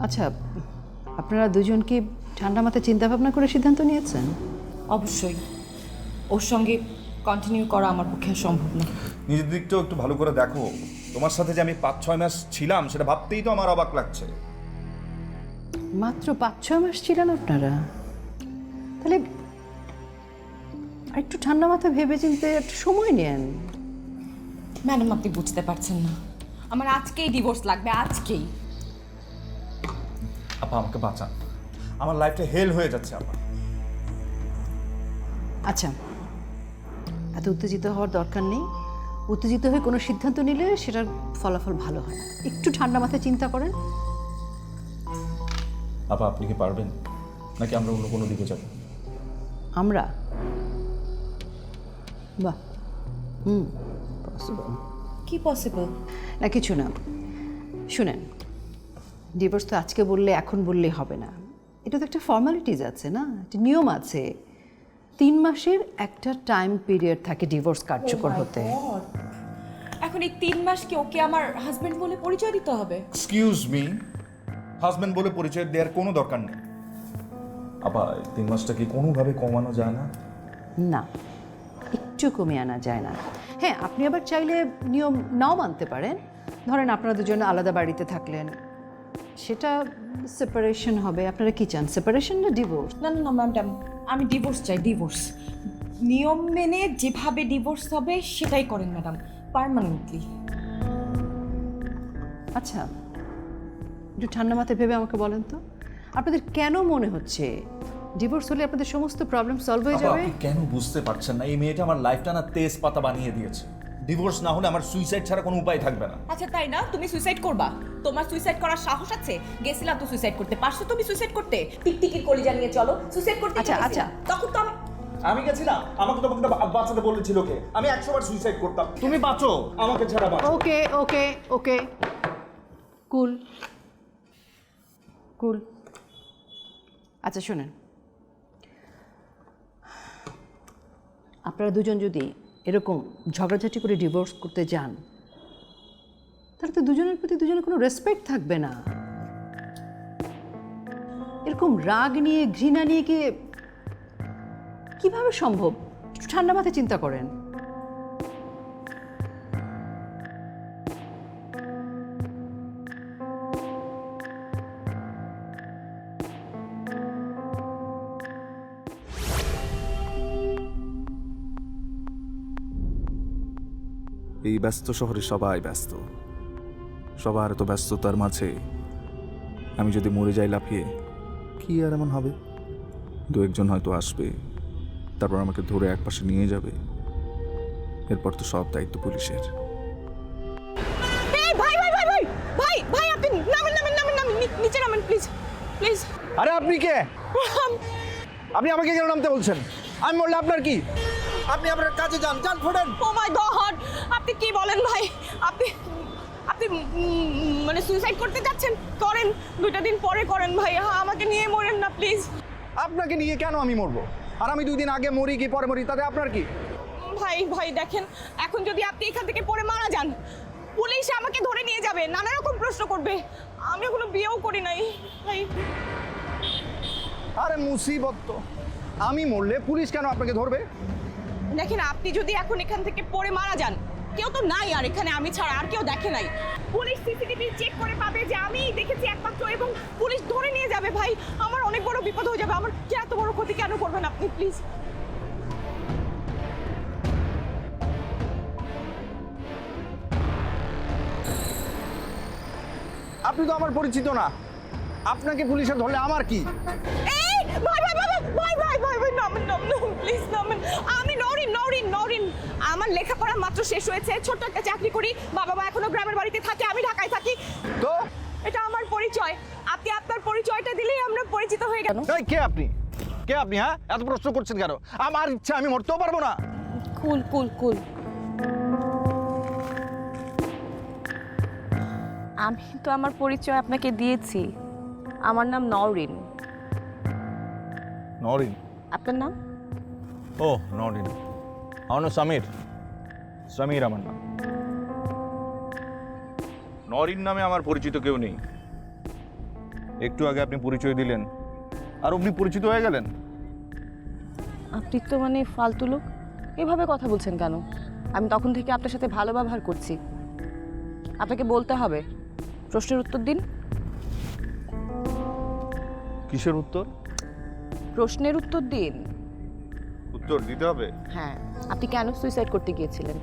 আচ্ছা আপনারা দুজন কি ঠান্ডা মাথায় চিন্তা ভাবনা করে সিদ্ধান্ত নিয়েছেন? অবশ্যই। ওর সঙ্গে কন্টিনিউ করা আমার পক্ষে সম্ভব না। নিজের দিকটাও একটু ভালো করে দেখো। তোমার সাথে যে আমি পাঁচ ছয় মাস ছিলাম সেটা ভাবতেই তো আমার অবাক লাগছে। মাত্র পাঁচ ছয় মাস ছিলেন আপনারা? তাহলে একটু ঠান্ডা মাথা ভেবে চিনতে একটু সময় নেন। ম্যাডাম আপনি বুঝতে পারছেন না। আমার আজকেই ডিভোর্স লাগবে আজকেই। আপা আমাকে বাঁচান। আমার লাইফটা হেল হয়ে যাচ্ছে আপা। আচ্ছা এত উত্তেজিত হওয়ার দরকার নেই। উত্তেজিত হয়ে কোনো সিদ্ধান্ত নিলে সেটার ফলাফল ভালো হয়। একটু ঠান্ডা মাথায় চিন্তা করেন। আপা আপনি কি পারবেন? নাকি আমরা অন্য কোনো দিকে যাব? আমরা? বাহ হুম পসিবল কি পসিবল না কিছু না। শুনেন ডিভোর্স তো আজকে বললে এখন বললে হবে না। এটা তো একটা ফর্মালিটিজ আছে না? একটা নিয়ম আছে। তিন মাসের একটা টাইম পিরিয়ড থাকে ডিভোর্স কার্যকর হতে। এখন এই তিন মাস কি ওকে আমার হাজবেন্ড বলে পরিচয় দিতে হবে? এক্সকিউজ মি হাজব্যান্ড বলে পরিচয় দেওয়ার কোনো দরকার নেই। আপা এই তিন মাসটা কি কোনোভাবে কমানো যায় না? না একটু কমিয়ে আনা যায় না। হ্যাঁ আপনি আবার চাইলে নিয়ম নাও মানতে পারেন। ধরেন আপনারা দুজন আলাদা বাড়িতে থাকলেন। সেটা সেপারেশন হবে। আপনারা কি চান সেপারেশন না ডিভোর্স না না না ম্যাডাম আমি ডিভোর্স চাই ডিভোর্স নিয়ম মেনে যেভাবে ডিভোর্স হবে সেটাই করেন ম্যাডাম পার্মানেন্টলি আচ্ছা একটু ঠান্ডা মাথায় ভেবে আমাকে বলেন তো আপনাদের কেন মনে হচ্ছে ডিভোর্স হলে আপনাদের সমস্ত প্রবলেম সলভ হয়ে যাবে? আপনি কেন বুঝতে পারছেন না? এই মেয়েটা আমার লাইফটা না তেজ পাতা বানিয়ে দিয়েছে। ডিভোর্স না হলে আমার সুইসাইড ছাড়া কোনো উপায় থাকবে না। আচ্ছা তাই না? তুমি সুইসাইড করবা। তোমার সুইসাইড করার সাহস আছে? গেছিলাম তো সুইসাইড করতে। পারছ তুমি সুইসাইড করতে? টিকটিকির কলিজা নিয়ে চলো। সুইসাইড করতে আচ্ছা, আচ্ছা। তখন তো আমি আমি গেছিলাম। আমাকে তখন তো বাঁচাতে বলেছিল কে আমি একশো বার সুইসাইড করতাম। তুমি বাঁচো। আমাকে ছাড়া বাঁচো। ওকে ওকে ওকে। কুল। কুল। আচ্ছা শোনেন। আপনারা দুজন যদি এরকম ঝগড়াঝাটি করে ডিভোর্স করতে যান, তাহলে তো দুজনের প্রতি দুজনের কোনো রেসপেক্ট থাকবে না। এরকম রাগ নিয়ে, ঘৃণা নিয়ে কি, কীভাবে সম্ভব? ঠান্ডা মাথায় চিন্তা করেন। এই ব্যস্ত শহরে সবাই ব্যস্ত। সবার এত ব্যস্ততার মাঝে আমি যদি মরে যাই লাফিয়ে কি আর এমন হবে? দু একজন হয়তো আসবে তারপর আমাকে ধরে একপাশে নিয়ে যাবে। এরপর তো সব দায়িত্ব পুলিশের। ভাই ভাই ভাই ভাই ভাই ভাই আপনি নামেন নামেন নামেন নামেন নিচে নামেন প্লিজ প্লিজ আরে আপনি কে? আপনি আমাকে কেন নামতে বলছেন? আমি বললে আপনার কি? আপনি আপনার কাজে যান যান ফোটেন ও মাই গড আপনি কি বলেন ভাই? আপনি আপনি মানে সুইসাইড করতে যাচ্ছেন? করেন। দুইটা দিন পরে করেন ভাই। হ্যাঁ আমাকে নিয়ে মরেন না প্লিজ আপনাকে নিয়ে কেন আমি মরবো? আর আমি দুই দিন আগে মরি কি পরে মরি তাতে আপনার কি? ভাই ভাই দেখেন এখন যদি আপনি এখান থেকে পড়ে মারা যান পুলিশ আমাকে ধরে নিয়ে যাবে নানা রকম প্রশ্ন করবে। আমি এখনও বিয়েও করি নাই ভাই। আরে মুসিবত তো। আমি মরলে পুলিশ কেন আপনাকে ধরবে? দেখেন আপনি যদি এখন এখান থেকে পড়ে মারা যান কেউ তো নাই আর এখানে আমি ছাড়া আর কেউ দেখে নাই। পুলিশ সিসিটিভি চেক করে পাবে যে আমি দেখেছি একমাত্র এবং পুলিশ ধরে নিয়ে যাবে ভাই। আমার অনেক বড় বিপদ হয়ে যাবে। আমার কে এত বড় ক্ষতি কেন করবেন আপনি প্লিজ আপনি তো আমার পরিচিত না। আপনাকে পুলিশে ধরলে আমার কি? এই ভাই ভাই ভাই ভাই ভাই ভাই ভাই নামেন নামেন প্লিজ নামেন। আমি নরিন নরিন। নরিন আমার লেখাপড়া মাত্র শেষ হয়েছে। ছোট্ট একটা চাকরি করি। বাবা মা এখনও গ্রামের বাড়িতে থাকে আমি ঢাকায় থাকি। তো? এটা আমার পরিচয়। আপনি আপনার পরিচয়টা দিলেই আমরা পরিচিত হয়ে গেল এই কে আপনি? কে আপনি হ্যাঁ? এত প্রশ্ন করছেন কেন? আমার ইচ্ছা আমি মরতেও পারব না। কুল কুল কুল। আমি তো আমার পরিচয় আপনাকে দিয়েছি। আমার নাম নওরিন নরিন। আপনার নাম? ও নরিন। নাম সমীর সমীর আমার নাম নরিন নামে আমার পরিচিত কেউ নেই একটু আগে আপনি পরিচয় দিলেন আর আপনি পরিচিত হয়ে গেলেন আপনি তো মানে ফালতু লোক এভাবে কথা বলছেন কেন আমি তখন থেকে আপনার সাথে ভালো ব্যবহার করছি। আপনাকে বলতে হবে প্রশ্নের উত্তর দিন। কিসের উত্তর? প্রশ্নের উত্তর দিন। উত্তর দিতে হবে? হ্যাঁ। আপনি কেন সুইসাইড করতে গিয়েছিলেন?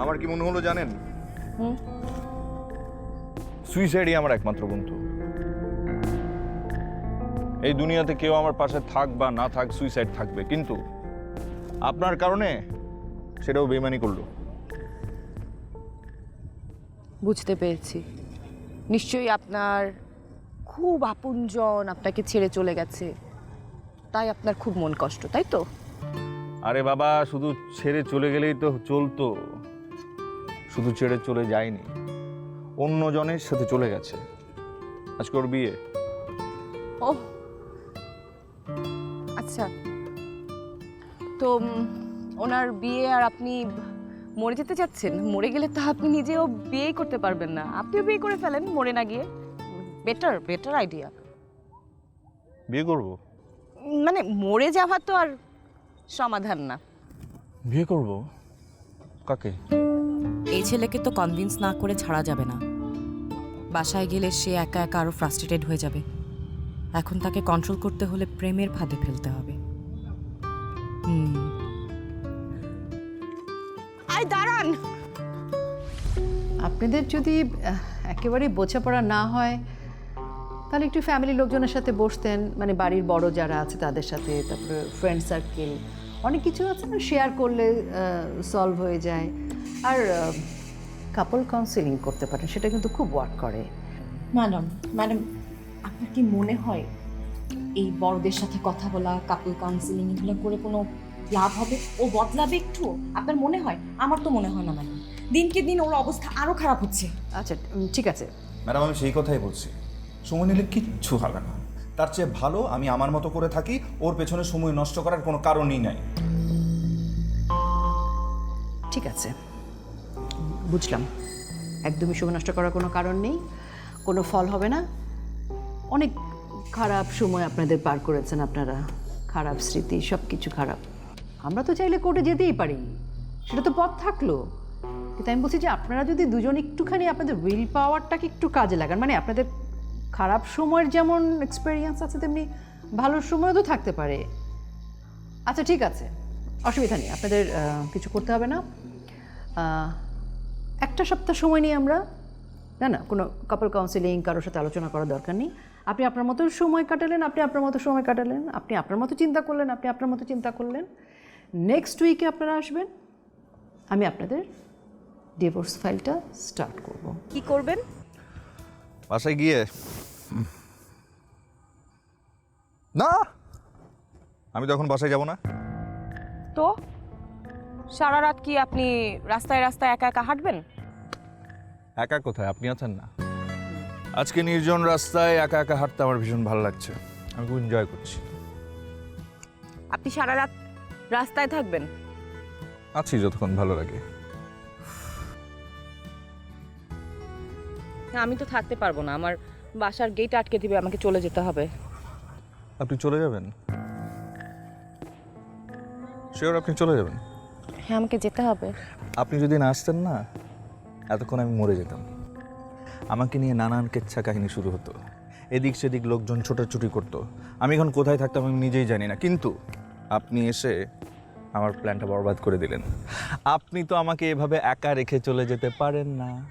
আমার কি মনে হলো জানেন? হুম? সুইসাইডই আমার একমাত্র বন্ধু। এই দুনিয়াতে কেউ আমার পাশে থাক বা না থাক সুইসাইড থাকবে। কিন্তু আপনার কারণে সেটাও বেমানি করল। বুঝতে পেরেছি। নিশ্চয়ই আপনার খুব আপনজন আপনাকে ছেড়ে চলে গেছে। তাই আপনার খুব মন কষ্ট তাই তো? আরে বাবা শুধু ছেড়ে চলে গেলেই তো চলতো। শুধু ছেড়ে চলে যায়নি অন্য জনের সাথে চলে গেছে। আজকে ওর বিয়ে। ও। আচ্ছা। তো ওনার বিয়ে আর আপনি মরে যেতে চাচ্ছেন মরে গেলে তো আপনি নিজেও বিয়ে করতে পারবেন না। আপনিও বিয়ে করে ফেলেন মরে না গিয়ে। বেটার বেটার আইডিয়া বিয়ে করব? মানে মরে যাওয়া তো আর সমাধান না। বিয়ে করব? কাকে? এই ছেলেকে তো কনভিন্স না করে ছাড়া যাবে না। বাসায় গেলে সে একা একা আরও ফ্রাস্ট্রেটেড হয়ে যাবে। এখন তাকে কন্ট্রোল করতে হলে প্রেমের ফাঁদে ফেলতে হবে। হুম। আই দাঁড়ান। আপনাদের যদি একেবারে বোঝাপড়া না হয় তাহলে একটু ফ্যামিলির লোকজনের সাথে বসতেন মানে বাড়ির বড় যারা আছে তাদের সাথে তারপরে ফ্রেন্ড সার্কেল অনেক কিছু আছে না শেয়ার করলে সলভ হয়ে যায়। আর কাপল কাউন্সিলিং করতে পারেন সেটা কিন্তু খুব ওয়ার্ক করে। ম্যাডাম ম্যাডাম আপনার কি মনে হয় এই বড়দের সাথে কথা বলা কাপল কাউন্সিলিং এগুলো করে কোনো লাভ হবে? ও বদলাবে একটু? আপনার মনে হয়? আমার তো মনে হয় না ম্যাডাম। দিনকে দিন ওর অবস্থা আরও খারাপ হচ্ছে। আচ্ছা ঠিক আছে। ম্যাডাম আমি সেই কথাই বলছি। সময় নিলে কিচ্ছু হবে না। তার চেয়ে ভালো আমি আমার মতো করে থাকি, ওর পেছনে সময় নষ্ট করার কোনো কারণই নাই। ঠিক আছে। বুঝলাম। একদমই সময় নষ্ট করার কোনো কারণ নেই, কোনো ফল হবে না। অনেক খারাপ সময় আপনাদের পার করেছেন আপনারা। খারাপ স্মৃতি সব কিছু খারাপ। আমরা তো চাইলে কোর্টে যেতেই পারি। সেটা তো পথ থাকল। কিন্তু আমি বলছি যে আপনারা যদি দুজন একটুখানি আপনাদের উইল পাওয়ারটাকে একটু কাজে লাগান মানে আপনাদের খারাপ সময়ের যেমন এক্সপেরিয়েন্স আছে, তেমনি ভালো সময়ও তো থাকতে পারে। আচ্ছা ঠিক আছে। অসুবিধা নেই, আপনাদের কিছু করতে হবে না। একটা সপ্তাহ সময় নিয়ে আমরা, না না, কোনো কাপল কাউন্সিলিং কারোর সাথে আলোচনা করার দরকার নেই। আপনি আপনার মতো সময় কাটালেন, আপনি আপনার মতো সময় কাটালেন, আপনি আপনার মতো চিন্তা করলেন, আপনি আপনার মতো চিন্তা করলেন। নেক্সট উইকে আপনারা আসবেন। আমি আপনাদের ডিভোর্স ফাইলটা স্টার্ট করব। কি করবেন? বাসায় গিয়ে। না! আমি তখন বাসায় যাব না। তো? সারা রাত কি আপনি রাস্তায় রাস্তায় একা একা হাঁটবেন? একা কোথায়? আপনি আছেন না। আজকে নির্জন রাস্তায় একা একা হাঁটতে আমার ভীষণ ভালো লাগছে। আমি খুব এনজয় করছি। আপনি সারা রাত রাস্তায় থাকবেন? আছি যতক্ষণ ভালো লাগে। আমি তো থাকতে পারব না। আমার বাসার গেট আটকে দিবে আমাকে চলে যেতে হবে। আপনি চলে যাবেন? শিওর আপনি চলে যাবেন। হ্যাঁ আমাকে যেতে হবে। আপনি যদি না আসতেন না এতক্ষণ আমি মরে যেতাম। আমাকে নিয়ে নানান কেচ্ছা কাহিনী শুরু হতো। এদিক সেদিক লোকজন ছোটাছুটি করতো। আমি এখন কোথায় থাকতাম আমি নিজেই জানি না। কিন্তু আপনি এসে আমার প্ল্যানটা বরবাদ করে দিলেন। আপনি তো আমাকে এভাবে একা রেখে চলে যেতে পারেন না।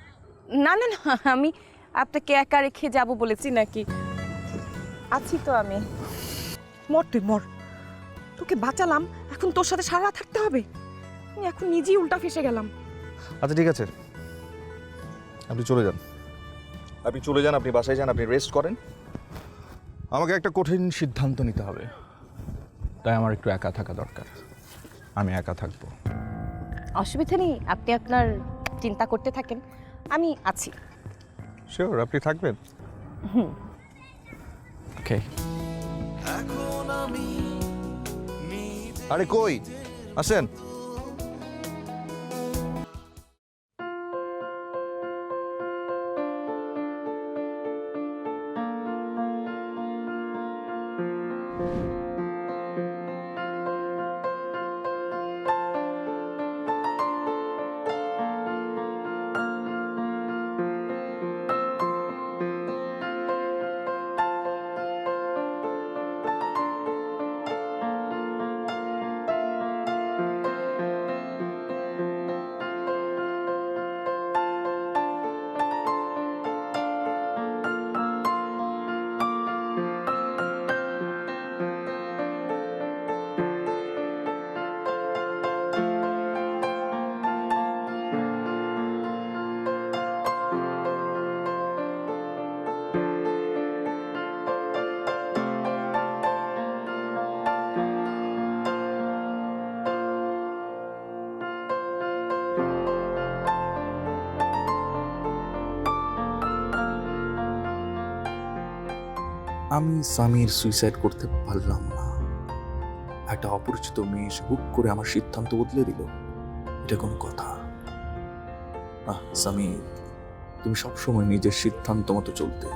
না না না আমি আপনাকে একা রেখে যাব বলেছি নাকি? আছি তো আমি। মর তুই মর। তোকে বাঁচালাম এখন তোর সাথে সারা রাত থাকতে হবে। আমি এখন নিজেই উল্টা ফেসে গেলাম। আচ্ছা ঠিক আছে। আপনি চলে যান। আপনি চলে যান আপনি বাসায় যান আপনি রেস্ট করেন। আমাকে একটা কঠিন সিদ্ধান্ত নিতে হবে। তাই আমার একটু একা থাকা দরকার। আমি একা থাকব। অসুবিধা নেই আপনি আপনার চিন্তা করতে থাকেন। আমি আছি। শিওর আপনি থাকবেন। ওকে আরে কই? আসেন। আমি স্বামীর সুইসাইড করতে পারলাম না। একটা অপরিচিত মেয়ে এসে হুক করে আমার সিদ্ধান্ত বদলে দিল। এটা কোনো কথা। আহ সামি তুমি সবসময় নিজের সিদ্ধান্ত মতো চলতে।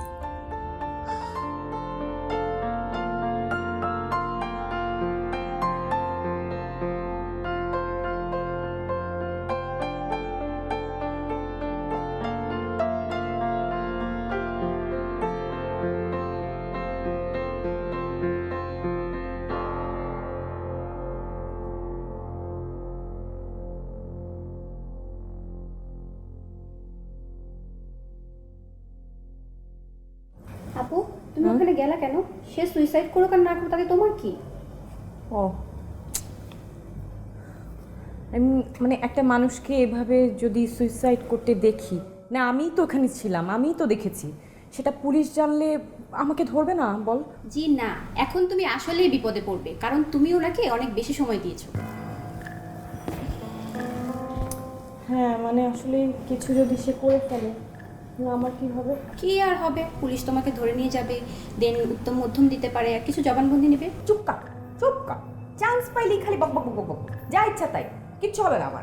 তুমি ওখানে গেলা কেন? সে সুইসাইড করুক আর না করুক তাতে তোমার কি? ও। আমি মানে একটা মানুষকে এভাবে যদি সুইসাইড করতে দেখি না আমিই তো ওখানে ছিলাম আমিই তো দেখেছি। সেটা পুলিশ জানলে আমাকে ধরবে না বল। জি না। এখন তুমি আসলেই বিপদে পড়বে কারণ তুমি ওনাকে অনেক বেশি সময় দিয়েছ। হ্যাঁ মানে আসলে কিছু যদি সে করে ফেলে আমার কি হবে? কি আর হবে? পুলিশ তোমাকে ধরে নিয়ে যাবে দেন উত্তম মধ্যম দিতে পারে আর কিছু জবানবন্দি নেবে? চুপ কা চুপ কা চান্স পাইলেই খালি বক বক বক বক বক। যা ইচ্ছা তাই কিচ্ছু হবে না আমার।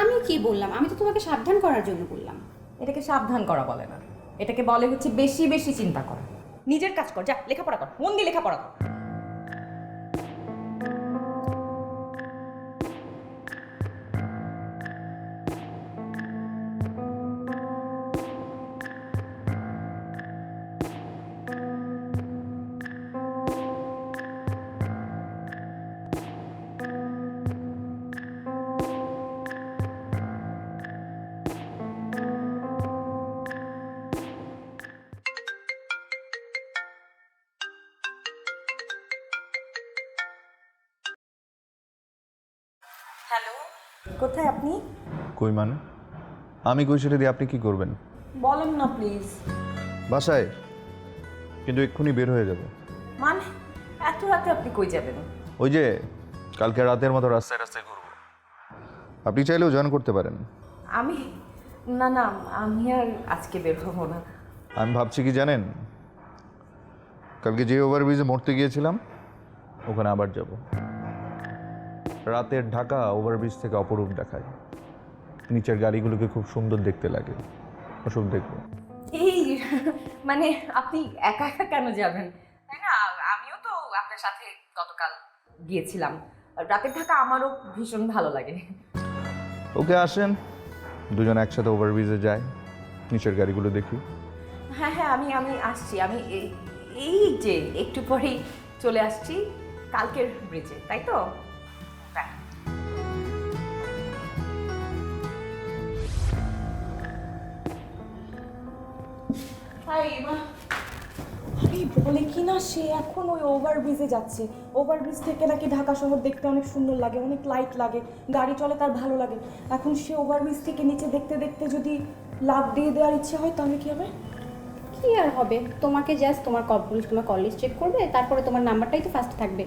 আমি কি বললাম? আমি তো তোমাকে সাবধান করার জন্য বললাম। এটাকে সাবধান করা বলে না। এটাকে বলে হচ্ছে বেশি বেশি চিন্তা করা। নিজের কাজ কর যা লেখাপড়া কর মন দিয়ে লেখাপড়া কর। কই মানে আমি কই সেটা দিয়ে আপনি কি করবেন? বলেন না প্লিজ বাসায়? কিন্তু এক্ষুনি বের হয়ে যাব। মানে? এত রাতে আপনি কই যাবেন? ওই যে কালকে রাতের মতো রাস্তায় রাস্তায় ঘুরবো। আপনি চাইলেও জয়েন করতে পারেন। আমি? না না আমি আর আজকে বের হব না। আমি ভাবছি কি জানেন? কালকে যে ওভারব্রিজে মরতে গিয়েছিলাম ওখানে আবার যাব। রাতের ঢাকা ওভারব্রিজ থেকে অপরূপ দেখায়। নিচের গাড়িগুলোকে খুব সুন্দর দেখতে লাগে। ওসব দেখব এই মানে আপনি একা একা কেন যাবেন? তাই না? আমিও তো আপনার সাথে গতকাল গিয়েছিলাম। রাতের ঢাকা আমারও ভীষণ ভালো লাগে। ওকে আসেন। দুজন একসাথে ওভারব্রিজে যায় নিচের গাড়িগুলো দেখি। হ্যাঁ হ্যাঁ আমি আমি আসছি। আমি এই- এই যে একটু পরেই চলে আসছি কালকের ব্রিজে তাই তো? আরে বলে কি না সে? এখন ওই ওভারব্রিজে যাচ্ছে। ওভারব্রিজ থেকে নাকি ঢাকা শহর দেখতে অনেক সুন্দর লাগে অনেক লাইট লাগে গাড়ি চলে তার ভালো লাগে। এখন সে ওভারব্রিজ থেকে নিচে দেখতে দেখতে যদি লাভ দিয়ে দেওয়ার ইচ্ছে হয় তাহলে কি হবে? কি আর হবে? তোমাকে জাস্ট তোমার পুলিশ তোমার কল লিস্ট চেক করবে তারপরে তোমার নাম্বারটাই তো ফার্স্ট থাকবে।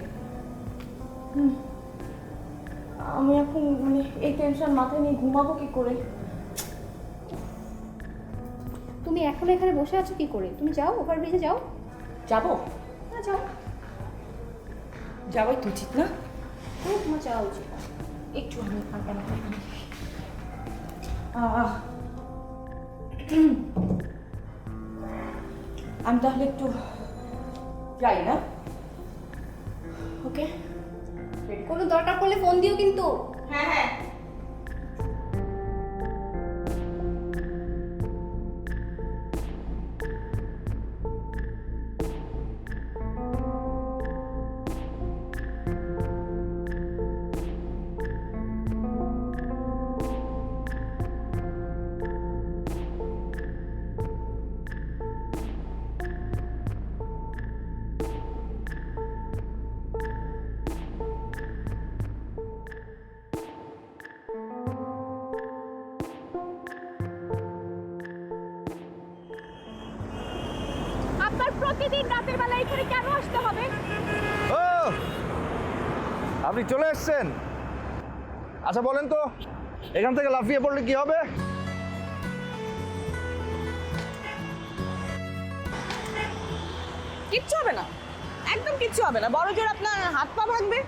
আমি এখন মানে এই টেনশন মাথায় নিয়ে ঘুমাবো কি করে? তুমি এখন এখানে বসে আছো কি করে? তুমি যাও ওভারব্রিজে যাও। যাব? না যাও। যাওয়াই তো উচিত না? হ্যাঁ তোমার যাওয়া উচিত। একটু আমি ফাঁকা না আমি তাহলে একটু যাই না? ওকে? কোনো দরকার পড়লে ফোন দিও কিন্তু। হ্যাঁ হ্যাঁ। আচ্ছা বলেন তো এখান থেকে লাফিয়ে পড়লে কি হবে? কিচ্ছু হবে না একদম কিচ্ছু হবে না। বড় জোর আপনার হাত পা ভাঙবে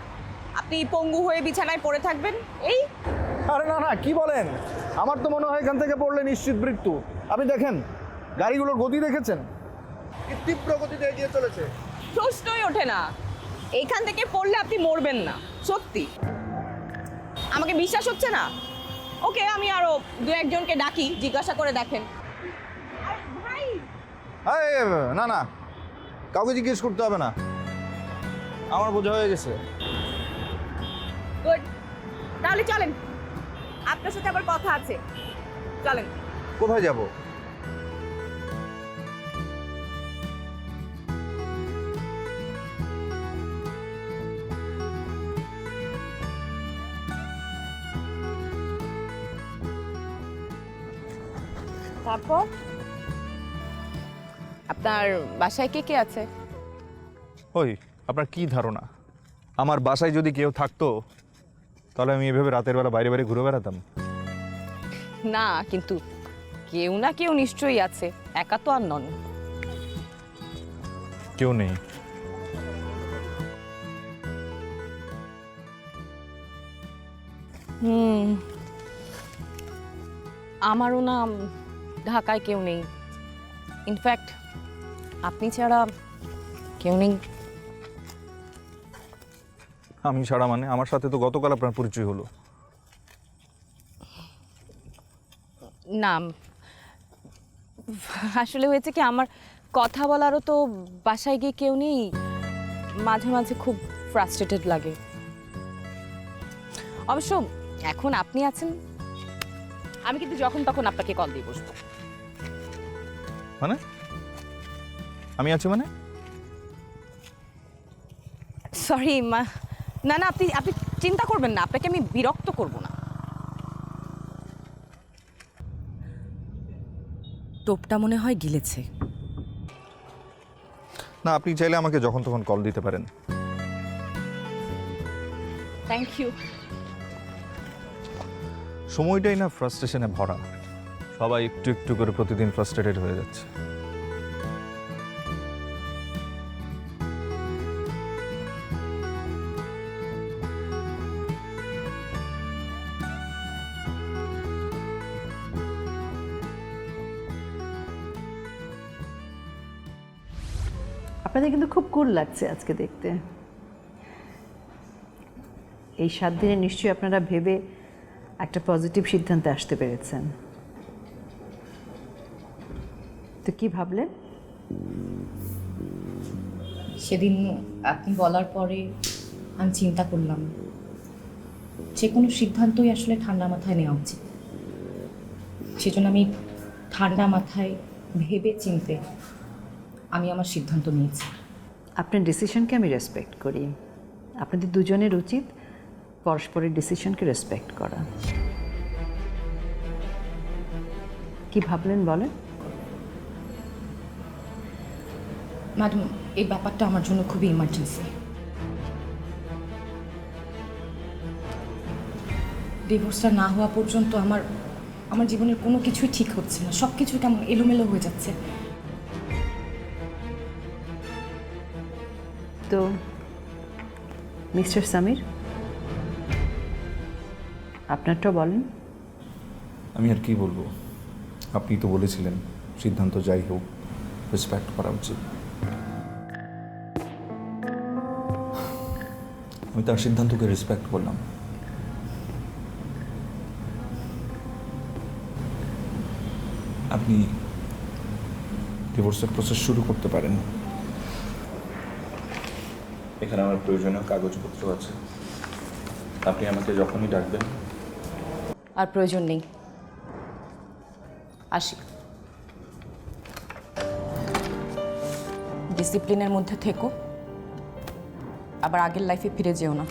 আপনি পঙ্গু হয়ে বিছানায় পড়ে থাকবেন এই। আরে না না কি বলেন? আমার তো মনে হয় এখান থেকে পড়লে নিশ্চিত মৃত্যু। আপনি দেখেন গাড়িগুলোর গতি দেখেছেন? কি তীব্র গতিতে এগিয়ে চলেছে। প্রশ্নই ওঠে না। এইখান থেকে পড়লে আপনি মরবেন না সত্যি। আমাকে বিশ্বাস হচ্ছে না? ওকে আমি আরও দু একজনকে ডাকি জিজ্ঞাসা করে দেখেন। না না। কাউকে জিজ্ঞেস করতে হবে না। আমার বোঝা হয়ে গেছে। গুড তাহলে চলেন। আপনার সাথে আবার কথা আছে। চলেন। কোথায় যাব? তারপর? আপনার বাসায় কে কে আছে? ওই আপনার কি ধারণা? আমার বাসায় যদি কেউ থাকতো তাহলে আমি এভাবে রাতের বেলা বাইরে বাইরে ঘুরে বেড়াতাম। না কিন্তু কেউ না কেউ নিশ্চয়ই আছে একা তো আর নন। কেউ নেই। হুম। আমারও না ঢাকায় কেউ নেই। ইনফ্যাক্ট আপনি ছাড়া কেউ নেই। আমি ছাড়া মানে? আমার সাথে তো গতকাল আপনার পরিচয় হলো। না আসলে হয়েছে কি আমার কথা বলারও তো বাসায় গিয়ে কেউ নেই। মাঝে মাঝে খুব ফ্রাস্ট্রেটেড লাগে। অবশ্য এখন আপনি আছেন আমি কিন্তু যখন তখন আপনাকে কল দিয়ে বসবো। মানে? আমি আছি মানে? সরি মা। না না আপনি আপনি চিন্তা করবেন না। আপনাকে আমি বিরক্ত করব না। টোপটা মনে হয় গিলেছে। না আপনি চাইলে আমাকে যখন তখন কল দিতে পারেন। থ্যাংক ইউ সময়টাই না ফ্রাস্ট্রেশনে ভরা। সবাই একটু একটু করে প্রতিদিন ফ্রাস্ট্রেটেড হয়ে যাচ্ছে। আপনাদের কিন্তু খুব কুল লাগছে আজকে দেখতে। এই সাত দিনে নিশ্চয়ই আপনারা ভেবে একটা পজিটিভ সিদ্ধান্তে আসতে পেরেছেন। তো কি ভাবলেন? সেদিন আপনি বলার পরে আমি চিন্তা করলাম যে কোনো সিদ্ধান্তই আসলে ঠান্ডা মাথায় নেওয়া উচিত। সেজন্য আমি ঠান্ডা মাথায় ভেবে চিনতে আমি আমার সিদ্ধান্ত নিয়েছি। আপনার ডিসিশনকে আমি রেসপেক্ট করি। আপনাদের দুজনের উচিত পরস্পরের ডিসিশনকে রেসপেক্ট করা। কি ভাবলেন বলেন? ম্যাডাম এই ব্যাপারটা আমার জন্য খুবই ইমার্জেন্সি ডিভোর্সটা না হওয়া পর্যন্ত আমার আমার জীবনের কোনো কিছুই ঠিক হচ্ছে না। সব কিছু কেমন এলোমেলো হয়ে যাচ্ছে। তো মিস্টার সামির? আপনারটাও বলেন। আমি আর কি বলব? আপনি তো বলেছিলেন সিদ্ধান্ত যাই হোক রেসপেক্ট করা উচিত। আমি তার সিদ্ধান্তকে রেসপেক্ট করলাম। আপনি ডিভোর্সের প্রসেস শুরু করতে পারেন। এখানে আমার প্রয়োজনীয় কাগজপত্র আছে। আপনি আমাকে যখনই ডাকবেন। আর প্রয়োজন নেই। আসি। ডিসিপ্লিনের মধ্যে থেকো। আবার আগের লাইফে ফিরে যেও না।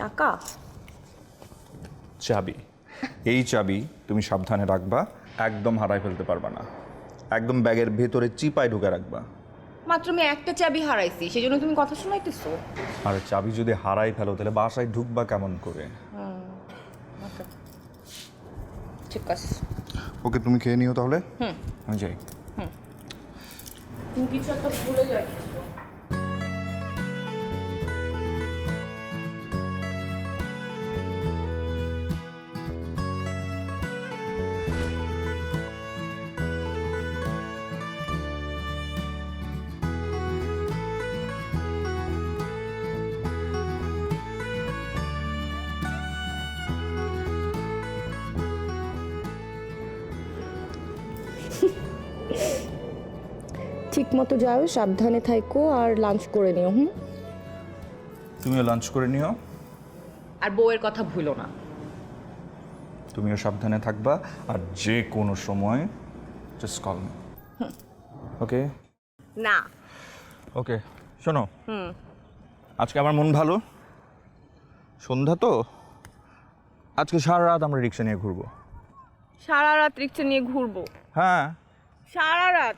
টাকা? চাবি। এই চাবি তুমি সাবধানে রাখবা একদম হারাই ফেলতে পারবা না। একদম ব্যাগের ভেতরে চিপায় ঢুকে রাখবা। মাত্র আমি একটা চাবি হারাইছি সেই জন্য তুমি কথা শোনাইতেছো। আর চাবি যদি হারাই ফেলো তাহলে বাসায় ঢুকবা কেমন করে? ঠিক আছে। ওকে তুমি খেয়ে নিও তাহলে। আমি যাই। তুমি কিছু একটা ভুলে যাই ঠিক মতো যাও সাবধানে থাইকো আর লাঞ্চ করে নিও হুম? তুমিও লাঞ্চ করে নিও। আর বউয়ের কথা ভুলো না। তুমিও সাবধানে থাকবা আর যে কোনো সময় জাস্ট কল মি ওকে না। ওকে শোনো। হুম। আজকে আমার মন ভালো। সন্ধ্যা তো। আজকে সারা রাত আমরা রিক্সা নিয়ে ঘুরবো। সারা রাত রিক্সা নিয়ে ঘুরবো। হ্যাঁ। সারা রাত।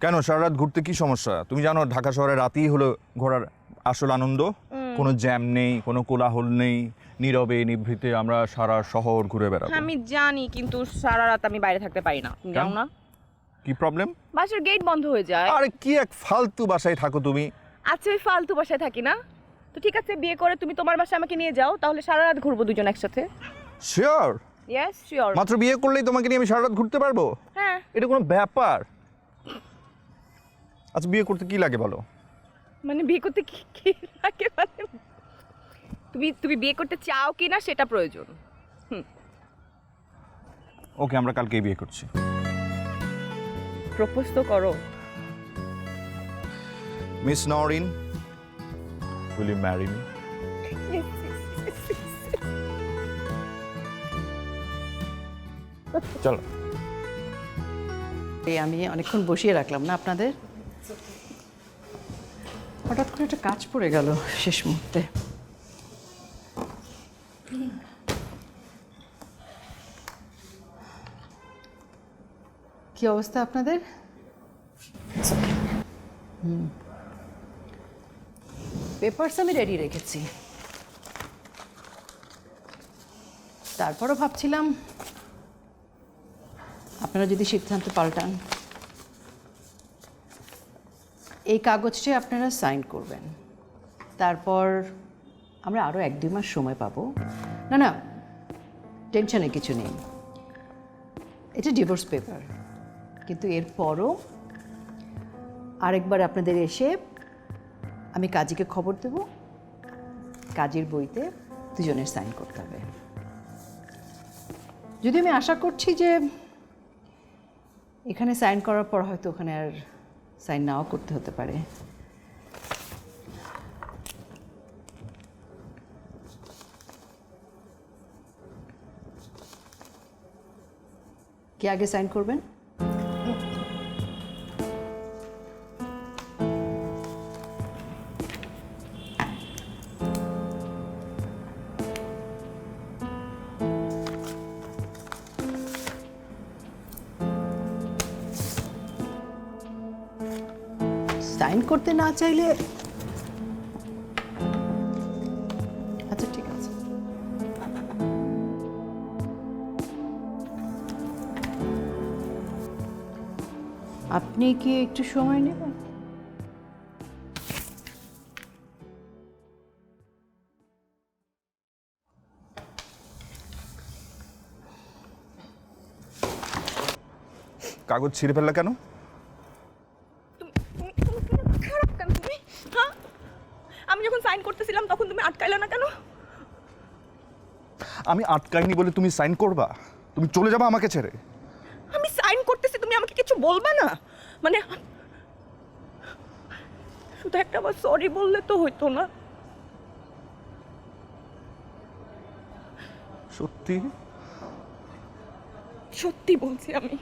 কেন সারা রাত ঘুরতে কি সমস্যা? তুমি জানো ঢাকা শহরে রাতেই হলো ঘোরার আসল আনন্দ। কোনো জ্যাম নেই কোনো কোলাহল নেই নীরবে নিভৃতে আমরা সারা শহর ঘুরে বেড়াবো। আমি জানি কিন্তু সারা রাত আমি বাইরে থাকতে পারি না। জানো না? কি প্রবলেম বাসার গেট বন্ধ হয়ে যায়। আরে কি এক ফালতু বাসায় থাকো তুমি। আচ্ছা ওই ফালতু বাসায় থাকি না। তো ঠিক আছে বিয়ে করে তুমি তোমার বাসায় আমাকে নিয়ে যাও তাহলে সারা রাত ঘুরবো দুজন একসাথে। শিওর ইয়েস শিওর মাত্র বিয়ে করলেই তোমাকে নিয়ে আমি সারা রাত ঘুরতে পারব? হ্যাঁ। এটা কোনো ব্যাপার? আচ্ছা বিয়ে করতে কি লাগে বলো? মানে বিয়ে করতে কি কি লাগে মানে? তুমি তুমি বিয়ে করতে চাও কি না সেটা প্রয়োজন। ওকে আমরা কালকেই বিয়ে করছি। প্রপোজ তো করো। Miss Nourin will you marry me চলো। আমি অনেকক্ষণ বসিয়ে রাখলাম না আপনাদের? হঠাৎ করে একটা কাজ পড়ে গেল শেষ মুহূর্তে। কি অবস্থা আপনাদের? পেপারস আমি রেডি রেখেছি। তারপরও ভাবছিলাম আপনারা যদি সিদ্ধান্ত পাল্টান। এই কাগজটি আপনারা সাইন করবেন। তারপর আমরা আরও এক দুই মাস সময় পাবো। না না টেনশনে কিছু নেই। এটা ডিভোর্স পেপার কিন্তু এরপরও আরেকবার আপনাদের এসে আমি কাজীকে খবর দেব। কাজীর বইতে দুজনের সাইন করতে হবে। যদি আমি আশা করছি যে এখানে সাইন করার পর হয়তো ওখানে আর সাইন নাও করতে হতে পারে। কে আগে সাইন করবেন? করতে না চাইলে আচ্ছা ঠিক আছে। আপনি কি একটু সময় নেবেন? কাগজ ছিঁড়ে ফেললা কেন তুমি তুমি তুমি তুমি খারাপ কেন তুমি হ্যাঁ আমি যখন সাইন করতেছিলাম তখন তুমি আটকাইলে না কেন আমি আটকাইনি বলে তুমি সাইন করবা? তুমি চলে যাবা আমাকে ছেড়ে। আমি সাইন করতেছি তুমি আমাকে কিছু বলবা না? মানে শুধু একটা বার সরি বললে তো হইতো না। সত্যি? সত্যি বলছি আমি।